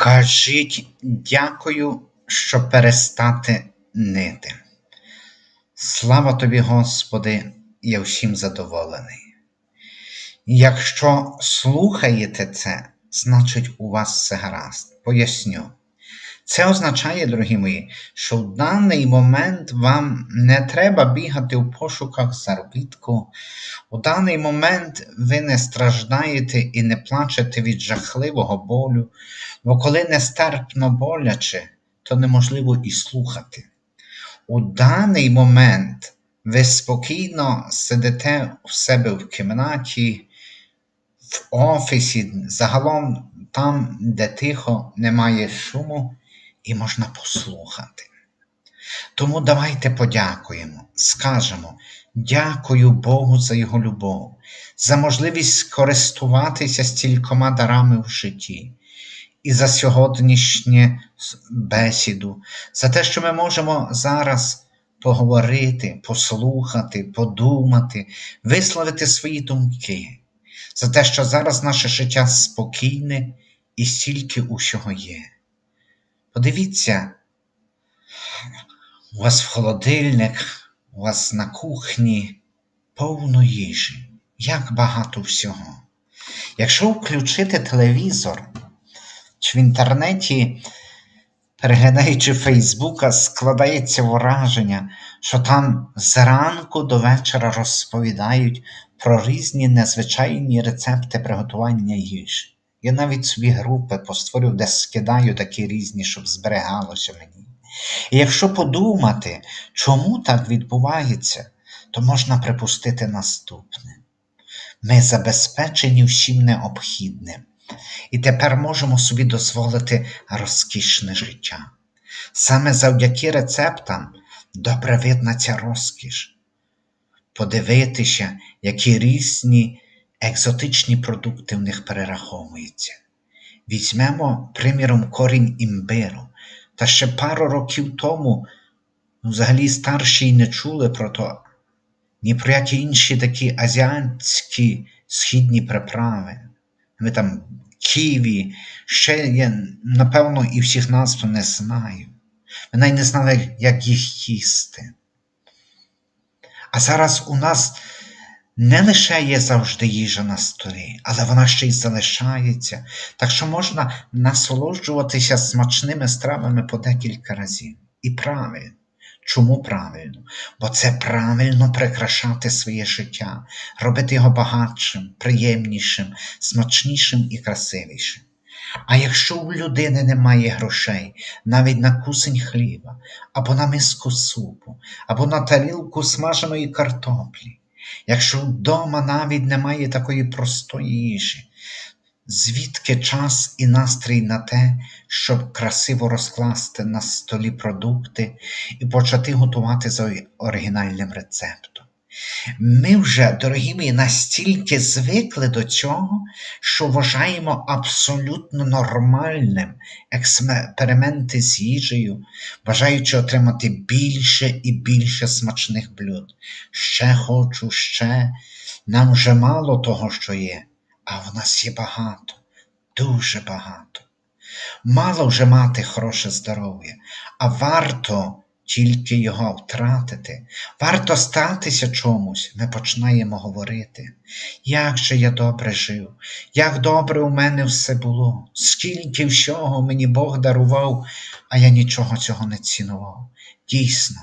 Кажіть дякую, що перестати нити. Слава тобі, Господи, я всім задоволений. Якщо слухаєте це, значить у вас все гаразд. Поясню. Це означає, дорогі мої, що в даний момент вам не треба бігати в пошуках заробітку. У даний момент ви не страждаєте і не плачете від жахливого болю, бо коли нестерпно боляче, то неможливо і слухати. У даний момент ви спокійно сидите у себе в кімнаті, в офісі, загалом там, де тихо, немає шуму і можна послухати. Тому давайте подякуємо, скажемо дякую Богу за Його любов, за можливість користуватися стількома дарами в житті і за сьогоднішню бесіду, за те, що ми можемо зараз поговорити, послухати, подумати, висловити свої думки, за те, що зараз наше життя спокійне і стільки усього є. Подивіться, у вас в холодильник, у вас на кухні повно їжі, як багато всього. Якщо включити телевізор, чи в інтернеті, переглядаючи Фейсбука, складається враження, що там зранку до вечора розповідають про різні незвичайні рецепти приготування їжі. Я навіть собі групи постворив, де скидаю такі різні, щоб зберігалося мені. І якщо подумати, чому так відбувається, то можна припустити наступне. Ми забезпечені всім необхідним, і тепер можемо собі дозволити розкішне життя. Саме завдяки рецептам добре видна ця розкіш. Подивитися, які різні екзотичні продукти в них перераховуються. Візьмемо, приміром, корінь імбиру, та ще пару років тому ну, взагалі старші й не чули про то, ні про які інші такі азіатські східні приправи. Ми там ківі, ще я, напевно, і всіх назв не знаю. Ми навіть не знали, як їх їсти. А зараз у нас не лише є завжди їжа на столі, але вона ще й залишається, так що можна насолоджуватися смачними стравами по декілька разів. І правильно. Чому правильно? Бо це правильно прикрашати своє життя, робити його багатшим, приємнішим, смачнішим і красивішим. А якщо у людини немає грошей навіть на кусень хліба, або на миску супу, або на тарілку смаженої картоплі, якщо вдома навіть немає такої простої їжі, звідки час і настрій на те, щоб красиво розкласти на столі продукти і почати готувати за оригінальним рецептом? Ми вже, дорогі мої, настільки звикли до цього, що вважаємо абсолютно нормальним експерименти з їжею, бажаючи отримати більше і більше смачних блюд. Ще хочу, ще, нам вже мало того, що є, а в нас є багато, дуже багато. Мало вже мати хороше здоров'я, а варто тільки його втратити, варто статися чомусь, ми починаємо говорити, як же я добре жив, як добре у мене все було, скільки всього мені Бог дарував, а я нічого цього не цінував. Дійсно,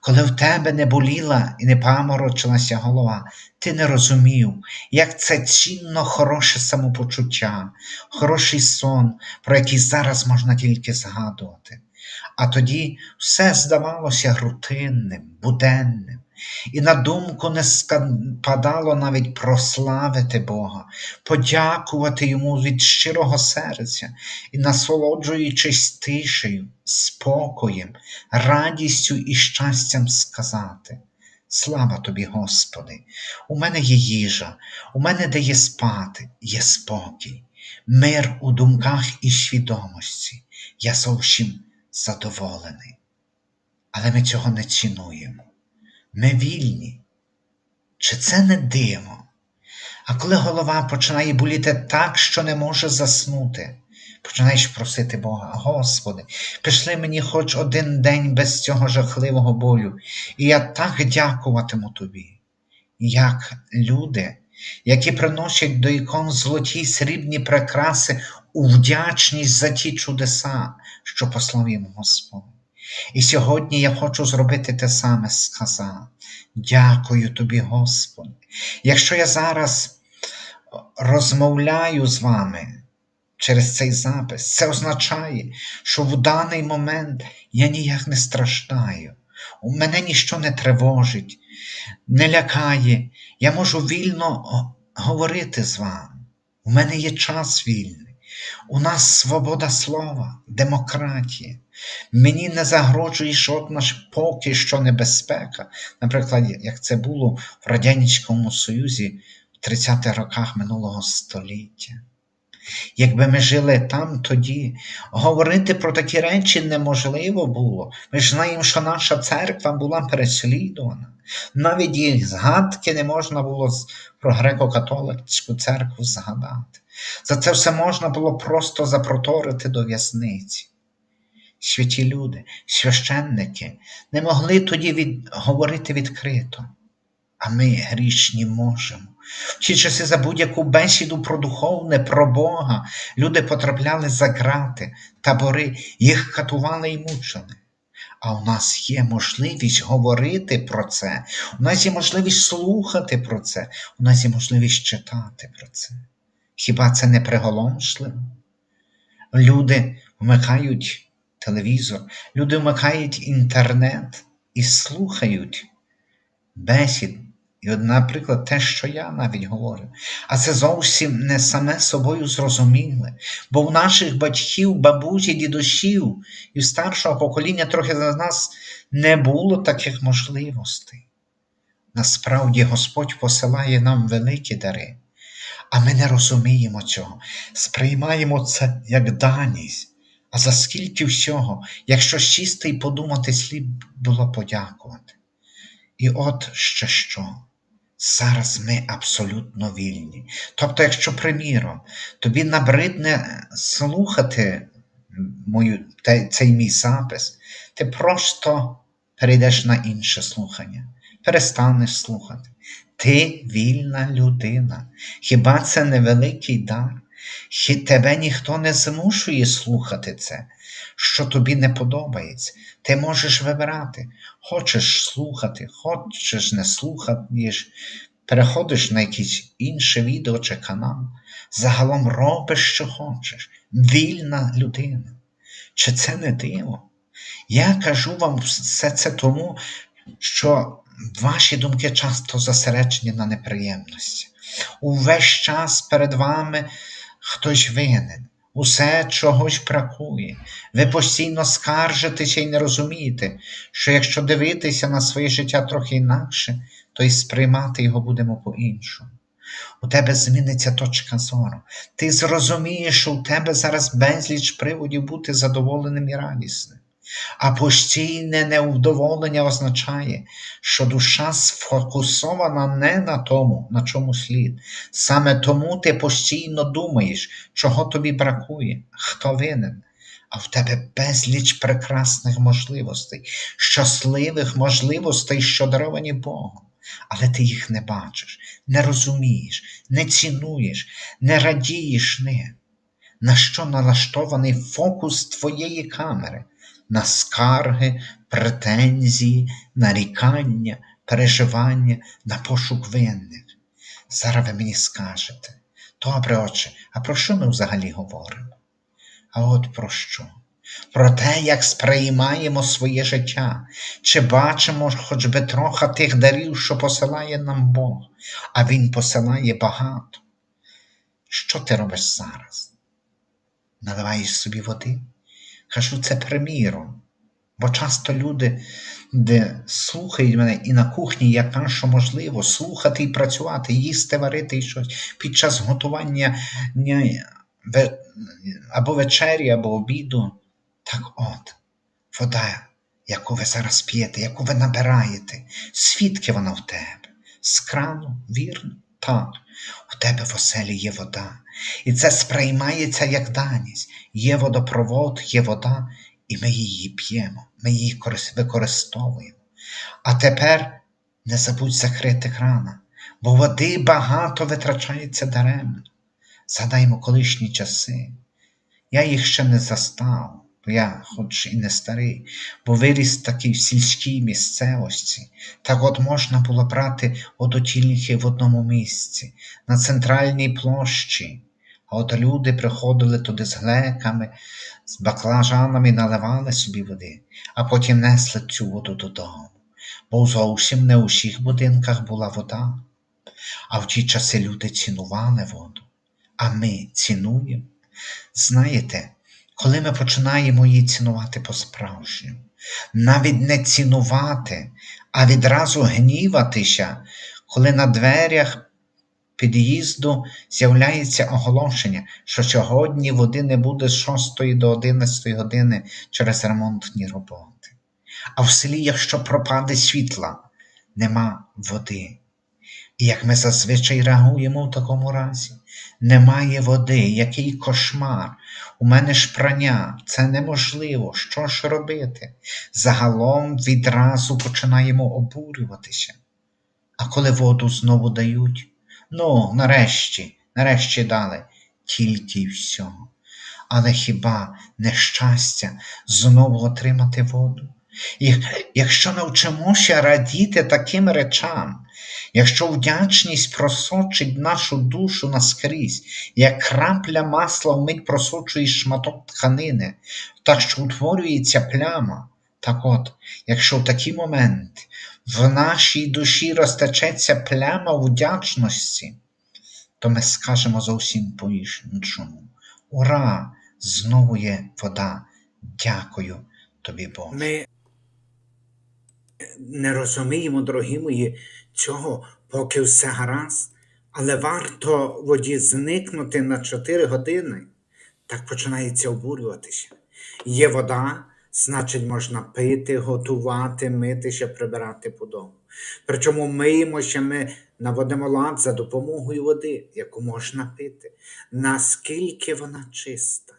коли в тебе не боліла і не паморочилася голова, ти не розумів, як це цінно хороше самопочуття, хороший сон, про який зараз можна тільки згадувати. А тоді все здавалося рутинним, буденним, і на думку не спадало навіть прославити Бога, подякувати Йому від щирого серця і, насолоджуючись тишею, спокоєм, радістю і щастям сказати. Слава тобі, Господи, у мене є їжа, у мене де є спати, є спокій, мир у думках і свідомості. Я зовсім задоволений. Але ми цього не цінуємо. Ми вільні. Чи це не диво? А коли голова починає боліти так, що не може заснути, Починаєш просити Бога, Господи, пішли мені хоч один день без цього жахливого болю, і я так дякуватиму Тобі. Як люди, які приносять до ікон золоті й срібні прикраси у вдячність за ті чудеса, що послав їм Господь. І сьогодні я хочу зробити те саме сказати. Дякую тобі, Господи. Якщо я зараз розмовляю з вами через цей запис, це означає, що в даний момент я ніяк не страждаю. У мене ніщо не тривожить, не лякає. Я можу вільно говорити з вами. У мене є час вільний. У нас свобода слова, демократія. Мені не загрожує жодна поки що небезпека. Наприклад, як це було в Радянському Союзі в 30-х роках минулого століття. Якби ми жили там тоді, говорити про такі речі неможливо було. Ми ж знаємо, що наша церква була переслідувана. Навіть їх згадки не можна було про греко-католицьку церкву згадати. За це все можна було просто запроторити до в'язниці. Святі люди, священники не могли тоді від... говорити відкрито, а ми грішні можемо. В ті часи за будь-яку бесіду про духовне, про Бога люди потрапляли за грати, табори, їх катували і мучили. А у нас є можливість говорити про це, у нас є можливість слухати про це, у нас є можливість читати про це. Хіба це не приголомшливо? Люди вмикають телевізор, люди вмикають інтернет і слухають бесід. І, от, наприклад, те, що я навіть говорю, а це зовсім не саме собою зрозуміле, бо в наших батьків, бабусі, дідусів і старшого покоління трохи за нас не було таких можливостей. Насправді Господь посилає нам великі дари, а ми не розуміємо цього, сприймаємо це як даність. А за скільки всього, якщо сісти і подумати, слід було подякувати. І от ще що. Зараз ми абсолютно вільні. Тобто, якщо, приміром, тобі набридне слухати мою, цей мій запис, ти просто перейдеш на інше слухання, перестанеш слухати. Ти вільна людина. Хіба це не великий дар? Хі тебе ніхто не змушує слухати це, що тобі не подобається. Ти можеш вибирати. Хочеш слухати, хочеш не слухаєш, переходиш на якесь інше відео чи канал. Загалом робиш, що хочеш. Вільна людина. Чи це не диво? Я кажу вам все це тому, що ваші думки часто зосереджені на неприємності. Увесь час перед вами хтось винен, усе чогось бракує. Ви постійно скаржитеся і не розумієте, що якщо дивитися на своє життя трохи інакше, то й сприймати його будемо по-іншому. У тебе зміниться точка зору. Ти зрозумієш, що у тебе зараз безліч приводів бути задоволеним і радісним. А постійне невдоволення означає, що душа сфокусована не на тому, на чому слід. Саме тому ти постійно думаєш, чого тобі бракує, хто винен. А в тебе безліч прекрасних можливостей, щасливих можливостей, що даровані Богом. Але ти їх не бачиш, не розумієш, не цінуєш, не радієш ним. На що налаштований фокус твоєї камери? На скарги, претензії, нарікання, переживання, на пошук винних. Зараз ви мені скажете, добре, отче, а про що ми взагалі говоримо? А от про що? Про те, як сприймаємо своє життя, чи бачимо хоч би трохи тих дарів, що посилає нам Бог, а Він посилає багато. Що ти робиш зараз? Наливаєш собі води? Кажу це приміром. Бо часто люди, де слухають мене і на кухні, я кажу, що можливо слухати і працювати, їсти, варити і щось під час готування або вечері, або обіду. Так от, вода, яку ви зараз п'єте, яку ви набираєте, звідки вона в тебе? З крану, вірно? Так. У тебе в оселі є вода, і це сприймається як даність. Є водопровод, є вода, і ми її п'ємо, ми її використовуємо. А тепер не забудь закрити крана, бо води багато витрачається даремно. Згадаймо колишні часи. Я їх ще не застав, бо я, хоч і не старий, бо виріс такий в сільській місцевості. Так от можна було брати водотільники в одному місці, на центральній площі. А от люди приходили туди з глеками, з баклажанами, наливали собі води, а потім несли цю воду додому. Бо зовсім не у всіх будинках була вода. А в ті часи люди цінували воду, а ми цінуємо. Знаєте, коли ми починаємо її цінувати по-справжньому, навіть не цінувати, а відразу гніватися, коли на дверях під'їзду з'являється оголошення, що сьогодні води не буде з 6 до 11 години через ремонтні роботи. А в селі, якщо пропаде світла, нема води. І як ми зазвичай реагуємо в такому разі, немає води, який кошмар, у мене ж прання, це неможливо, що ж робити? Загалом відразу починаємо обурюватися. А коли воду знову дають, ну, нарешті, нарешті дали, тільки й всього. Але хіба нещастя знову отримати воду? І якщо навчимося радіти таким речам, якщо вдячність просочить нашу душу наскрізь, як крапля масла вмить просочує шматок тканини, так що утворюється пляма. Так от, якщо в такі моменти в нашій душі розтечеться пляма вдячності, то ми скажемо зовсім по-іншому. Ура! Знову є вода. Дякую тобі, Боже. Ми не розуміємо, дорогі мої, цього, поки все гаразд, але варто воді зникнути на 4 години, так починається обурюватися. Є вода, значить, можна пити, готувати, митися, прибирати по дому. Причому миємося ми наводимо лад за допомогою води, яку можна пити. Наскільки вона чиста.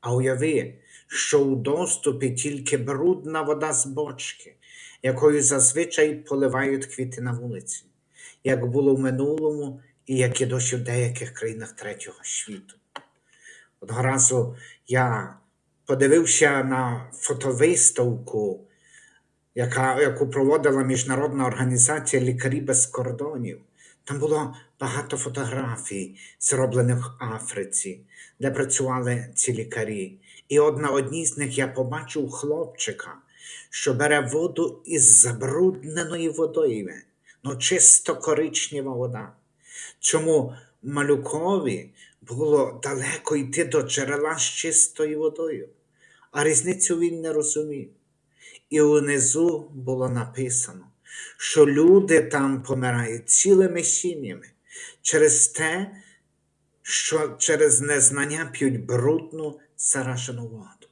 А уяви, що у доступі тільки брудна вода з бочки, якою зазвичай поливають квіти на вулиці, як було в минулому і як і досі в деяких країнах третього світу. Одного разу я подивився на фотовиставку, яка, яку проводила Міжнародна організація Лікарі без кордонів. Там було багато фотографій, зроблених в Африці, де працювали ці лікарі. І от на одній з них я побачив хлопчика, що бере воду із забрудненої водою. Ну, чисто коричнева вода. Чому малюкові було далеко йти до джерела з чистою водою, а різницю він не розумів. І унизу було написано, що люди там помирають цілими сім'ями через те, що через незнання п'ють брудну заражену воду.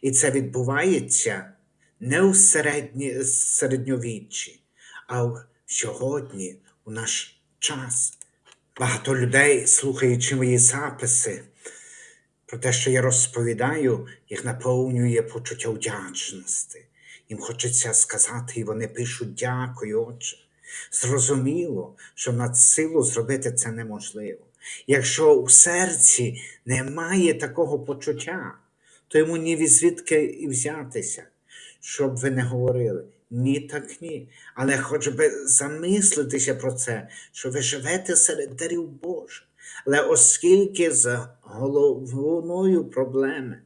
І це відбувається не у середні, середньовіччі, а в сьогодні, у наш час. Багато людей, слухаючи мої записи, про те, що я розповідаю, їх наповнює почуття вдячності. Їм хочеться сказати, і вони пишуть дякую, Отче. Зрозуміло, що над силу зробити це неможливо. Якщо в серці немає такого почуття, то йому ні звідки і взятися, щоб ви не говорили. Ні, так ні. Але хоч би замислитися про це, що ви живете серед дарів Божих. Але оскільки з головною проблеми,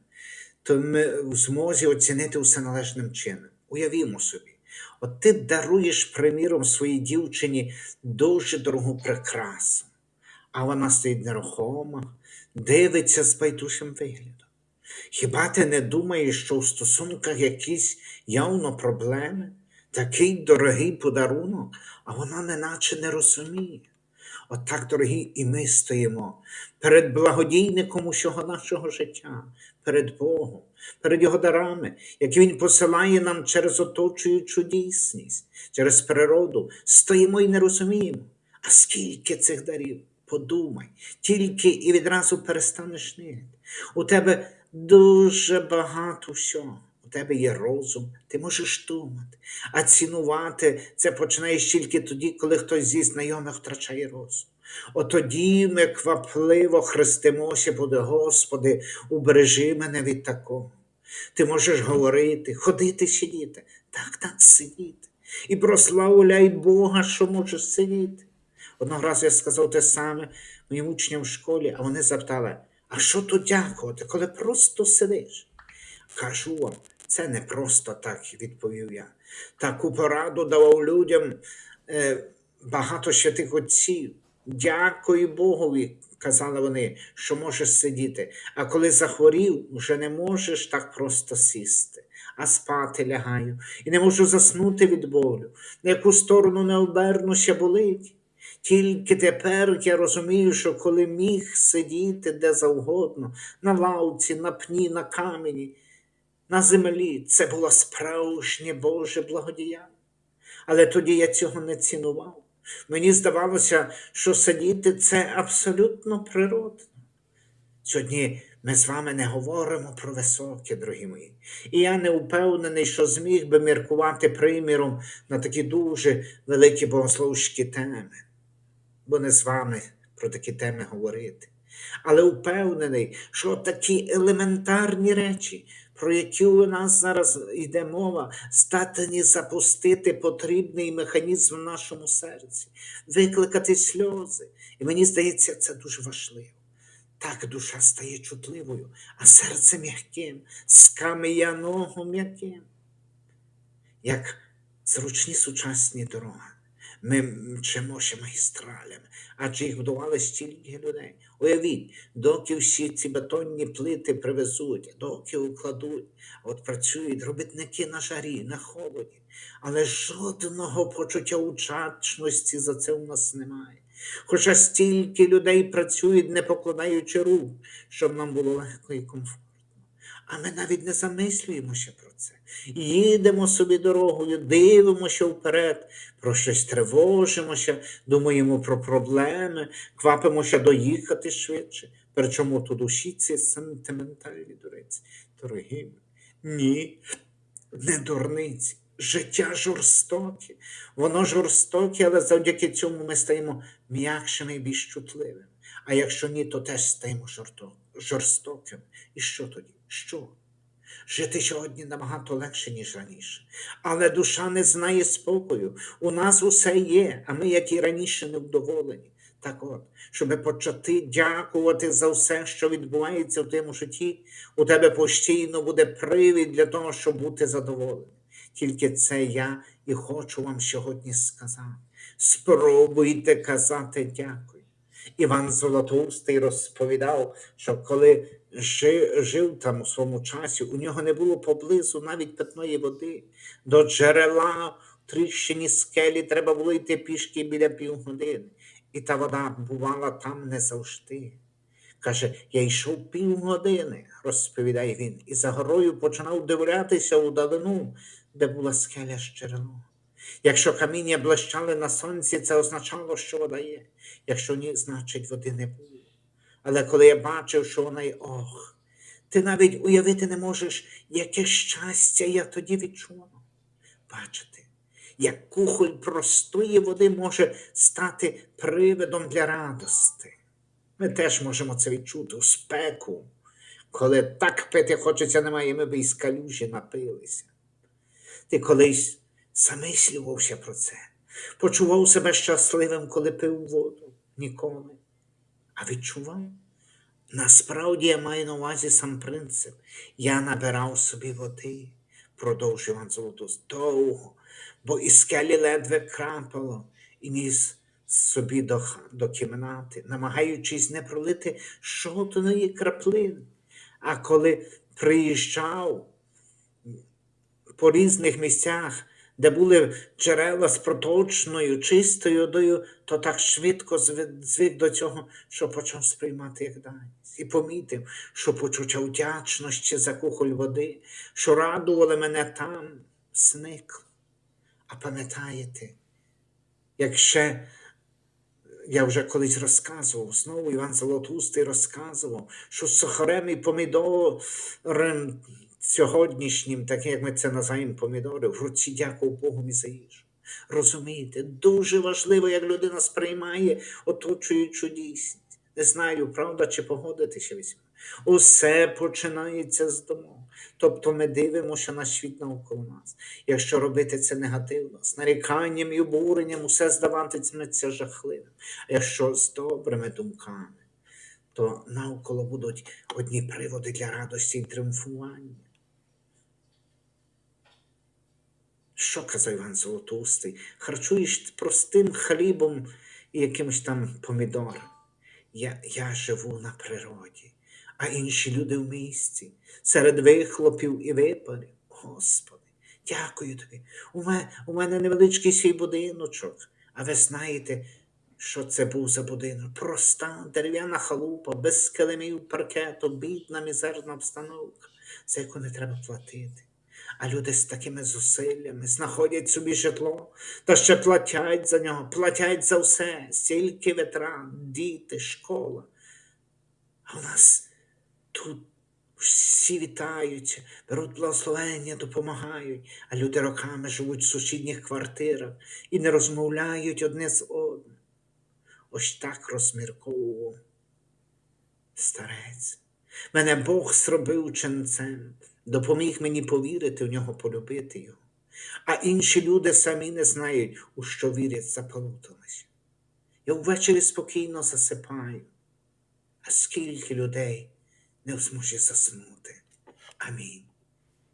то ми в змозі оцінити все належним чином. Уявімо собі, от ти даруєш, приміром, своїй дівчині дуже дорогу прикрасу, а вона стоїть нерухома, дивиться з байдужим виглядом. Хіба ти не думаєш, що у стосунках якісь явно проблеми? Такий дорогий подарунок, а вона неначе не розуміє. От так, дорогі, і ми стоїмо перед благодійником усього нашого життя, перед Богом, перед Його дарами, які Він посилає нам через оточуючу дійсність, через природу. Стоїмо і не розуміємо. А скільки цих дарів? Подумай, тільки і відразу перестанеш нити. У тебе дуже багато всього. У тебе є розум, ти можеш думати, а цінувати це починаєш тільки тоді, коли хтось зі знайомих втрачає розум. От тоді ми квапливо хрестимося, буде Господи, убережи мене від такого. Ти можеш говорити, ходити, сидіти, так, так, сидіти. І прославляй Бога, що можеш сидіти. Одного разу я сказав те саме моїм учням в школі, а вони запитали, а що тут дякувати, коли просто сидиш? Кажу вам, це не просто так, відповів я. Таку пораду давав людям е, багато святих отців. Дякую Богові, казали вони, що можеш сидіти. А коли захворів, вже не можеш так просто сісти, а спати лягаю. І не можу заснути від болю. На яку сторону не обернуся, болить. Тільки тепер я розумію, що коли міг сидіти де завгодно, на лавці, на пні, на камені, на землі, це було справжнє Боже благодіяння. Але тоді я цього не цінував. Мені здавалося, що сидіти це абсолютно природно. Сьогодні ми з вами не говоримо про високе, дорогі мої. І я не впевнений, що зміг би міркувати приміром на такі дуже великі богословські теми, бо не з вами про такі теми говорити. Але впевнений, що такі елементарні речі, про які у нас зараз йде мова, здатні запустити потрібний механізм в нашому серці, викликати сльози. І мені здається, це дуже важливо. Так душа стає чутливою, а серце м'яким, з кам'яного м'яким. Як зручні сучасні дороги. Ми мчимося магістралями, адже їх будували стільки людей. Уявіть, доки всі ці бетонні плити привезуть, доки укладуть, от працюють робітники на жарі, на холоді, але жодного почуття учачності за це у нас немає. Хоча стільки людей працюють, не покладаючи рук, щоб нам було легко і комфортно. А ми навіть не замислюємося про це. Їдемо собі дорогою, дивимося вперед, про щось тривожимося, думаємо про проблеми, квапимося доїхати швидше. Причому тут душі ці сентиментальні дуриці. Дорогі, ні, не дурниці. Життя жорстоке. Воно жорстоке, але завдяки цьому ми стаємо м'якшими і більш чутливими. А якщо ні, то теж стаємо жорстокими. І що тоді? Що? Жити сьогодні набагато легше, ніж раніше. Але душа не знає спокою. У нас усе є, а ми, як і раніше, невдоволені. Так от, щоб почати дякувати за все, що відбувається в твоєму житті, у тебе постійно буде привід для того, щоб бути задоволеним. Тільки це я і хочу вам сьогодні сказати. Спробуйте казати дякую. Іван Золотоустий розповідав, що коли жи- жив там у своєму часі, у нього не було поблизу навіть питної води. До джерела в тріщині скелі треба було йти пішки біля півгодини. І та вода бувала там не завжди. Каже, я йшов півгодини, розповідає він, і за горою починав дивлятися у далину, де була скеля з джерелом. Якщо каміння блищали на сонці, це означало, що вода є. Якщо ні, значить води не було. Але коли я бачив, що вона є, ох, ти навіть уявити не можеш, яке щастя я тоді відчував. Бачите, як кухоль простої води може стати привидом для радости. Ми теж можемо це відчути у спеку, коли так пити хочеться немає, ми б із калюжі напилися. Ти колись замислювався про це, почував себе щасливим, коли пив воду? Ніколи. А відчував? Насправді я маю на увазі сам принцип. Я набирав собі води, продовжив Іван Золотус, довго, бо із скелі ледве крапало і ніс собі до, до кімнати, намагаючись не пролити жодної краплини. А коли приїжджав по різних місцях, де були джерела з проточною, чистою водою, то так швидко звик до цього, що почав сприймати як даність. І помітив, що почуття вдячності за кухоль води, що радували мене там, зникло. А пам'ятаєте, як ще я вже колись розказував, знову Іван Золотустий розказував, що з сухарем і помідорем сьогоднішнім, так як ми це називаємо помідори, в руці дякую Богу і за їжу. Розумієте, дуже важливо, як людина сприймає оточуючу дійсність. Не знаю, правда, чи погодитися візьме. Усе починається з дому. Тобто ми дивимося на світ навколо нас. Якщо робити це негативно, з наріканням і обуренням, усе здаватиметься жахливим. А якщо з добрими думками, то навколо будуть одні приводи для радості і тріумфування. Що казав Іван Золотустий? Харчуєш простим хлібом і якимось там помідором. Я, я живу на природі, а інші люди в місті, серед вихлопів і випарів. Господи, дякую тобі. У мене, у мене невеличкий свій будиночок, а ви знаєте, що це був за будинок? Проста дерев'яна халупа, без килимів паркету, бідна мізерна обстановка, за яку не треба платити. А люди з такими зусиллями знаходять собі житло та ще платять за нього, платять за все, стільки ветеран, діти, школа. А у нас тут всі вітаються, беруть благословення, допомагають, а люди роками живуть в сусідніх квартирах і не розмовляють одне з одним. Ось так розмірковував старець. Мене Бог зробив ченцем, допоміг мені повірити в нього, полюбити його. А інші люди самі не знають, у що вірять, заплуталися. Я ввечері спокійно засипаю, а скільки людей не в змозі заснути. Амінь.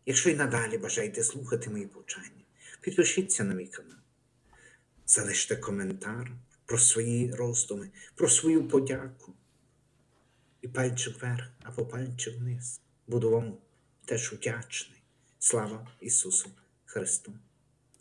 Якщо й надалі бажаєте слухати мої повчання, підпишіться на мій канал, залиште коментар про свої роздуми, про свою подяку. І пальчик вверх або пальчик вниз. Буду вам теж вдячний. Слава Ісусу Христу!